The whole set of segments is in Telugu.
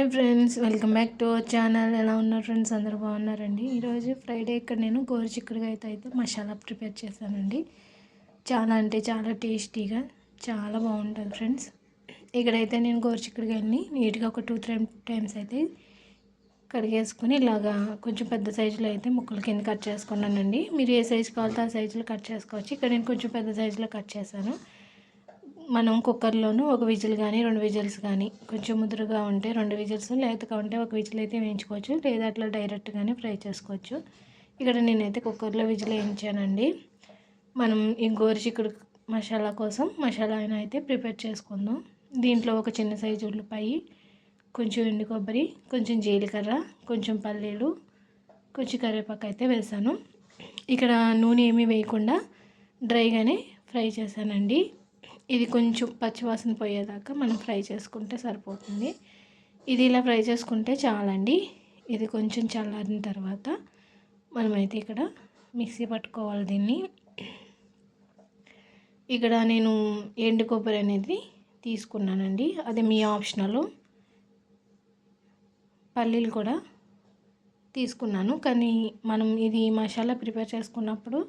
Hi friends welcome back to our channel. ఎలా ఉన్నారు ఫ్రెండ్స్? అందరూ బాగున్నారండి? ఈరోజు ఫ్రైడే ఇక్కడ నేను గోరుచిక్కుడుగా అయితే అయితే మసాలా ప్రిపేర్ చేశానండి. చాలా అంటే చాలా టేస్టీగా చాలా బాగుంటుంది ఫ్రెండ్స్. ఇక్కడైతే నేను గోరు చిక్కుడుగాయని నీట్గా ఒక టూ త్రీ టైమ్స్ అయితే కడిగేసుకొని ఇలాగా కొంచెం పెద్ద సైజులో అయితే ముక్కలు కింద కట్ చేసుకున్నానండి. మీరు ఏ సైజు కావాలో ఆ సైజులో కట్ చేసుకోవచ్చు. ఇక్కడ నేను కొంచెం పెద్ద సైజులో కట్ చేశాను. మనం కుక్కర్లోనూ ఒక విజిల్ కానీ రెండు విజిల్స్ కానీ కొంచెం ముదురుగా ఉంటే రెండు విజిల్స్ లేతగా ఉంటే ఒక విజిల్ అయితే వేయించుకోవచ్చు. లేదా అట్లా డైరెక్ట్గానే ఫ్రై చేసుకోవచ్చు. ఇక్కడ నేనైతే కుక్కర్లో విజిల్ వేయించానండి. మనం ఈ గోరుచిక్కుడు మసాలా కోసం మసాలా అయినా అయితే ప్రిపేర్ చేసుకుందాం. దీంట్లో ఒక చిన్న సైజు ఉల్లిపాయ కొంచెం ఎండు కొబ్బరి కొంచెం జీలకర్ర కొంచెం పల్లీలు కొంచెం కరివేపాకు అయితే వేసాను. ఇక్కడ నూనె ఏమీ వేయకుండా డ్రైగానే ఫ్రై చేశానండి. ఇది కొంచెం పచ్చివాసన పోయేదాకా మనం ఫ్రై చేసుకుంటే సరిపోతుంది. ఇది ఇలా ఫ్రై చేసుకుంటే చాలండి. ఇది కొంచెం చల్లారిన తర్వాత మనమైతే ఇక్కడ మిక్సీ పట్టుకోవాలి దీన్ని. ఇక్కడ నేను ఎండు కొబ్బరి అనేది తీసుకున్నానండి. అది మీ ఆప్షనల్. పల్లీలు కూడా తీసుకున్నాను. కానీ మనం ఇది మసాలా ప్రిపేర్ చేసుకున్నప్పుడు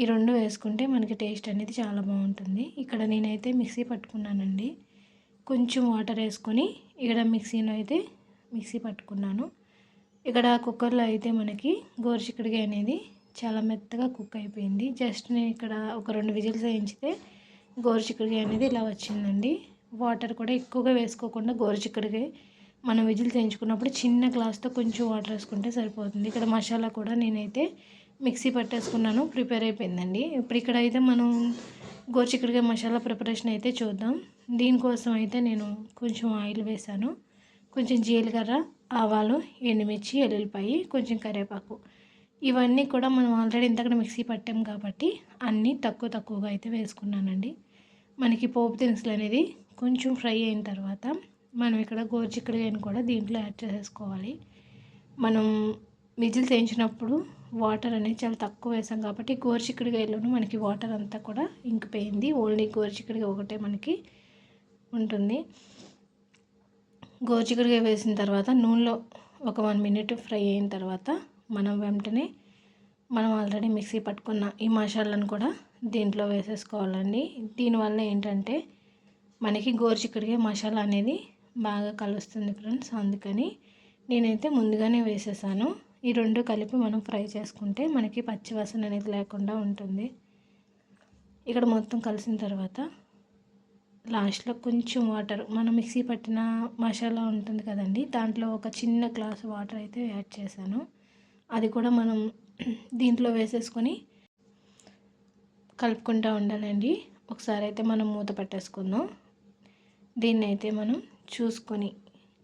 ఈ రెండు వేసుకుంటే మనకి టేస్ట్ అనేది చాలా బాగుంటుంది. ఇక్కడ నేనైతే మిక్సీ పట్టుకున్నానండి. కొంచెం వాటర్ వేసుకొని ఇక్కడ మిక్సీలో అయితే మిక్సీ పట్టుకున్నాను. ఇక్కడ కుక్కర్లో అయితే మనకి గోరుచిక్కడిగా అనేది చాలా మెత్తగా కుక్ అయిపోయింది. జస్ట్ నేను ఇక్కడ ఒక రెండు విజిల్స్ వేయించితే గోరుచిక్కడిగా అనేది ఇలా వచ్చిందండి. వాటర్ కూడా ఎక్కువగా వేసుకోకుండా గోరుచిక్కడిగా మనం విజిల్స్ వేయించుకున్నప్పుడు చిన్న గ్లాస్తో కొంచెం వాటర్ వేసుకుంటే సరిపోతుంది. ఇక్కడ మసాలా కూడా నేనైతే మిక్సీ పట్టేసుకున్నాను ప్రిపేర్ అయిపోయిందండి. ఇప్పుడు ఇక్కడ అయితే మనం గోచిక్కడిగా మసాలా ప్రిపరేషన్ అయితే చూద్దాం. దీనికోసం అయితే నేను కొంచెం ఆయిల్ వేసాను కొంచెం జీలకర్ర ఆవాలు ఎండుమిర్చి ఎల్లుల్లిపాయి కొంచెం కరివేపాకు. ఇవన్నీ కూడా మనం ఆల్రెడీ ఇంతకడ మిక్సీ పట్టాం కాబట్టి అన్నీ తక్కువ తక్కువగా అయితే వేసుకున్నానండి. మనకి పోపు దినుసులు అనేది కొంచెం ఫ్రై అయిన తర్వాత మనం ఇక్కడ గోరుచిక్కడిగాయని కూడా దీంట్లో యాడ్ చేసేసుకోవాలి. మనం విజిల్ తెంచినప్పుడు వాటర్ అనేది చాలా తక్కువ వేసాం కాబట్టి గోరుచిక్కుడుకాయలోనూ మనకి వాటర్ అంతా కూడా ఇంకిపోయింది ఓన్లీ గోరుచిక్కుడుగా ఒకటే మనకి ఉంటుంది. గోరుచిక్కుడుగా వేసిన తర్వాత నూనెలో ఒక వన్ మినిట్ ఫ్రై అయిన తర్వాత మనం వెంటనే మనం ఆల్రెడీ మిక్సీ పట్టుకున్న ఈ మసాలాను కూడా దీంట్లో వేసేసుకోవాలండి. దీనివల్ల ఏంటంటే మనకి గోరుచిక్కుడుగా మసాలా అనేది బాగా కలుస్తుంది ఫ్రెండ్స్. అందుకని నేనైతే ముందుగానే వేసేసాను. ఈ రెండు కలిపి మనం ఫ్రై చేసుకుంటే మనకి పచ్చివాసన అనేది లేకుండా ఉంటుంది. ఇక్కడ మొత్తం కలిసిన తర్వాత లాస్ట్లో కొంచెం వాటర్ మనం మిక్సీ పట్టిన మసాలా ఉంటుంది కదండి దాంట్లో ఒక చిన్న గ్లాస్ వాటర్ అయితే యాడ్ చేశాను. అది కూడా మనం దీంట్లో వేసేసుకొని కలుపుకుంటూ ఉండాలండి. ఒకసారి అయితే మనం మూత పెట్టేసుకుందాం. దీన్ని అయితే మనం చూసుకొని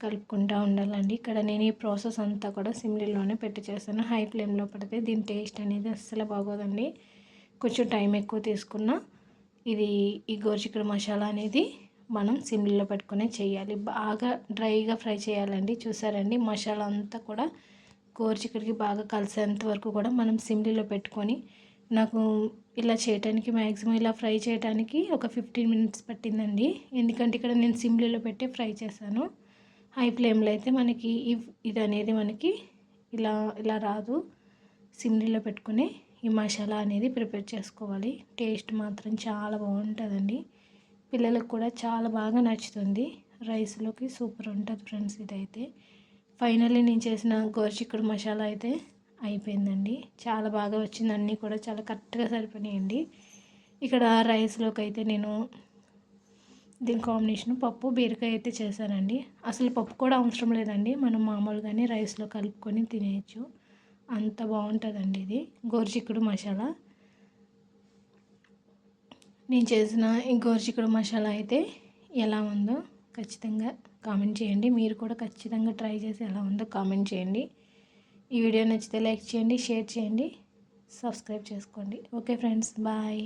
కలుపుకుంటూ ఉండాలండి. ఇక్కడ నేను ఈ ప్రాసెస్ అంతా కూడా సిమ్లీలోనే పెట్టి చేస్తాను హై ఫ్లేమ్లో పెడితే దీని టేస్ట్ అనేది అస్సలు బాగోదండి. కొంచెం టైం ఎక్కువ తీసుకున్న ఇది ఈ గోరుచిక్కుడు మసాలా అనేది మనం సిమ్లీలో పెట్టుకునే చేయాలి. బాగా డ్రైగా ఫ్రై చేయాలండి. చూసారండి మసాలా అంతా కూడా గోరుచిక్కుడికి బాగా కలిసేంత వరకు కూడా మనం సిమ్లీలో పెట్టుకొని నాకు ఇలా చేయటానికి మ్యాక్సిమం ఇలా ఫ్రై చేయడానికి ఒక ఫిఫ్టీన్ మినిట్స్ పట్టిందండి. ఎందుకంటే ఇక్కడ నేను సిమ్లీలో పెట్టి ఫ్రై చేశాను. హై ఫ్లేమ్లో అయితే మనకి ఇది అనేది మనకి ఇలా ఇలా రాదు. సిమ్లీలో పెట్టుకుని ఈ మసాలా అనేది ప్రిపేర్ చేసుకోవాలి. టేస్ట్ మాత్రం చాలా బాగుంటుందండి. పిల్లలకు కూడా చాలా బాగా నచ్చుతుంది. రైస్లోకి సూపర్ ఉంటుంది ఫ్రెండ్స్ ఇదైతే. ఫైనల్లీ నేను చేసిన గోరుచిక్కుడు మసాలా అయితే అయిపోయిందండి. చాలా బాగా వచ్చింది. అన్నీ కూడా చాలా కరెక్ట్గా సరిపోయాయండి ఇక్కడ రైస్లోకి అయితే నేను దీని కాంబినేషన్ పప్పు బీరకాయ అయితే చేశానండి. అసలు పప్పు కూడా అవసరం లేదండి. మనం మామూలుగానే రైస్లో కలుపుకొని తినేయచ్చు. అంత బాగుంటుందండి ఇది. గోరుచిక్కుడు మసాలా. నేను చేసిన ఈ గోరుచిక్కుడు మసాలా అయితే ఎలా ఉందో ఖచ్చితంగా కామెంట్ చేయండి. మీరు కూడా ఖచ్చితంగా ట్రై చేసి ఎలా ఉందో కామెంట్ చేయండి. ఈ వీడియో నచ్చితే లైక్ చేయండి షేర్ చేయండి సబ్స్క్రైబ్ చేసుకోండి. Okay friends bye.